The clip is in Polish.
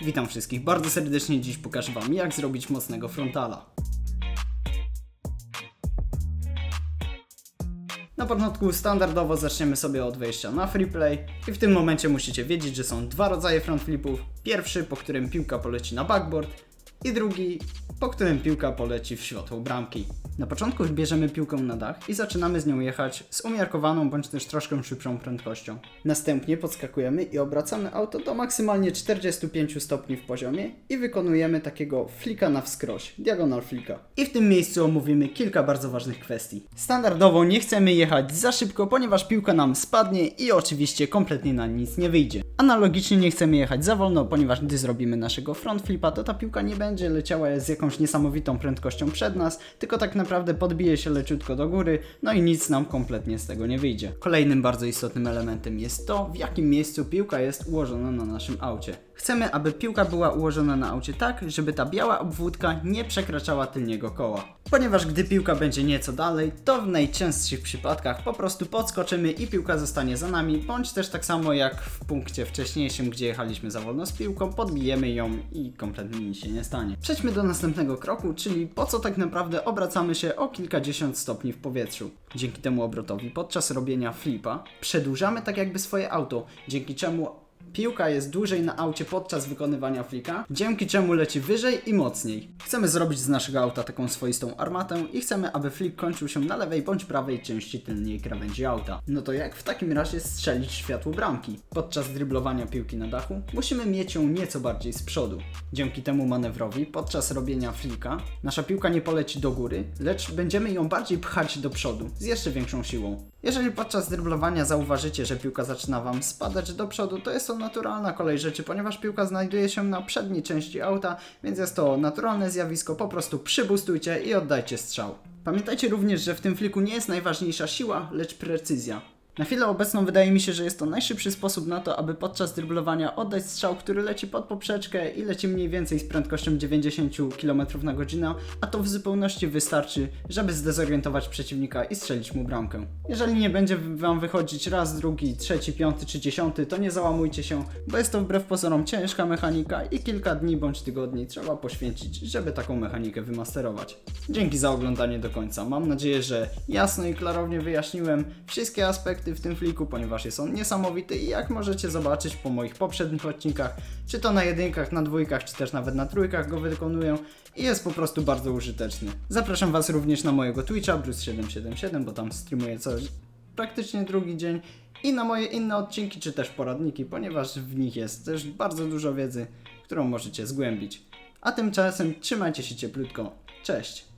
Witam wszystkich bardzo serdecznie, dziś pokażę Wam jak zrobić mocnego frontala. Na początku standardowo zaczniemy sobie od wejścia na freeplay i w tym momencie musicie wiedzieć, że są dwa rodzaje front flipów. Pierwszy, po którym piłka poleci na backboard i drugi, po którym piłka poleci w światło bramki. Na początku bierzemy piłkę na dach i zaczynamy z nią jechać z umiarkowaną bądź też troszkę szybszą prędkością. Następnie podskakujemy i obracamy auto do maksymalnie 45 stopni w poziomie i wykonujemy takiego flika na wskroś, diagonal flika. I w tym miejscu omówimy kilka bardzo ważnych kwestii. Standardowo nie chcemy jechać za szybko, ponieważ piłka nam spadnie i oczywiście kompletnie na nic nie wyjdzie. Analogicznie nie chcemy jechać za wolno, ponieważ gdy zrobimy naszego front flipa, to ta piłka nie będzie leciała z jakąś niesamowitą prędkością przed nas, tylko tak naprawdę podbije się leciutko do góry, no i nic nam kompletnie z tego nie wyjdzie. Kolejnym bardzo istotnym elementem jest to, w jakim miejscu piłka jest ułożona na naszym aucie. Chcemy, aby piłka była ułożona na aucie tak, żeby ta biała obwódka nie przekraczała tylniego koła. Ponieważ gdy piłka będzie nieco dalej, to w najczęstszych przypadkach po prostu podskoczymy i piłka zostanie za nami, bądź też tak samo jak w punkcie wcześniejszym, gdzie jechaliśmy za wolno z piłką, podbijemy ją i kompletnie nic się nie stanie. Przejdźmy do następnego kroku, czyli po co tak naprawdę obracamy się o kilkadziesiąt stopni w powietrzu. Dzięki temu obrotowi podczas robienia flipa przedłużamy tak jakby swoje auto, dzięki czemu Piłka jest dłużej na aucie podczas wykonywania flika, dzięki czemu leci wyżej i mocniej. Chcemy zrobić z naszego auta taką swoistą armatę i chcemy, aby flik kończył się na lewej bądź prawej części tylnej krawędzi auta. No to jak w takim razie strzelić światło bramki? Podczas dryblowania piłki na dachu musimy mieć ją nieco bardziej z przodu. Dzięki temu manewrowi podczas robienia flika nasza piłka nie poleci do góry, lecz będziemy ją bardziej pchać do przodu z jeszcze większą siłą. Jeżeli podczas dryblowania zauważycie, że piłka zaczyna Wam spadać do przodu, to jest to naturalna kolej rzeczy, ponieważ piłka znajduje się na przedniej części auta, więc jest to naturalne zjawisko, po prostu przybustujcie i oddajcie strzał. Pamiętajcie również, że w tym fliku nie jest najważniejsza siła, lecz precyzja. Na chwilę obecną wydaje mi się, że jest to najszybszy sposób na to, aby podczas dryblowania oddać strzał, który leci pod poprzeczkę i leci mniej więcej z prędkością 90 km na godzinę, a to w zupełności wystarczy, żeby zdezorientować przeciwnika i strzelić mu bramkę. Jeżeli nie będzie wam wychodzić raz, drugi, trzeci, piąty czy dziesiąty, to nie załamujcie się, bo jest to wbrew pozorom ciężka mechanika i kilka dni bądź tygodni trzeba poświęcić, żeby taką mechanikę wymasterować. Dzięki za oglądanie do końca. Mam nadzieję, że jasno i klarownie wyjaśniłem wszystkie aspekty w tym fliku, ponieważ jest on niesamowity i jak możecie zobaczyć po moich poprzednich odcinkach, czy to na jedynkach, na dwójkach, czy też nawet na trójkach go wykonuję i jest po prostu bardzo użyteczny. Zapraszam Was również na mojego Twitcha, Bruce777, bo tam streamuję co praktycznie drugi dzień i na moje inne odcinki, czy też poradniki, ponieważ w nich jest też bardzo dużo wiedzy, którą możecie zgłębić. A tymczasem trzymajcie się cieplutko. Cześć!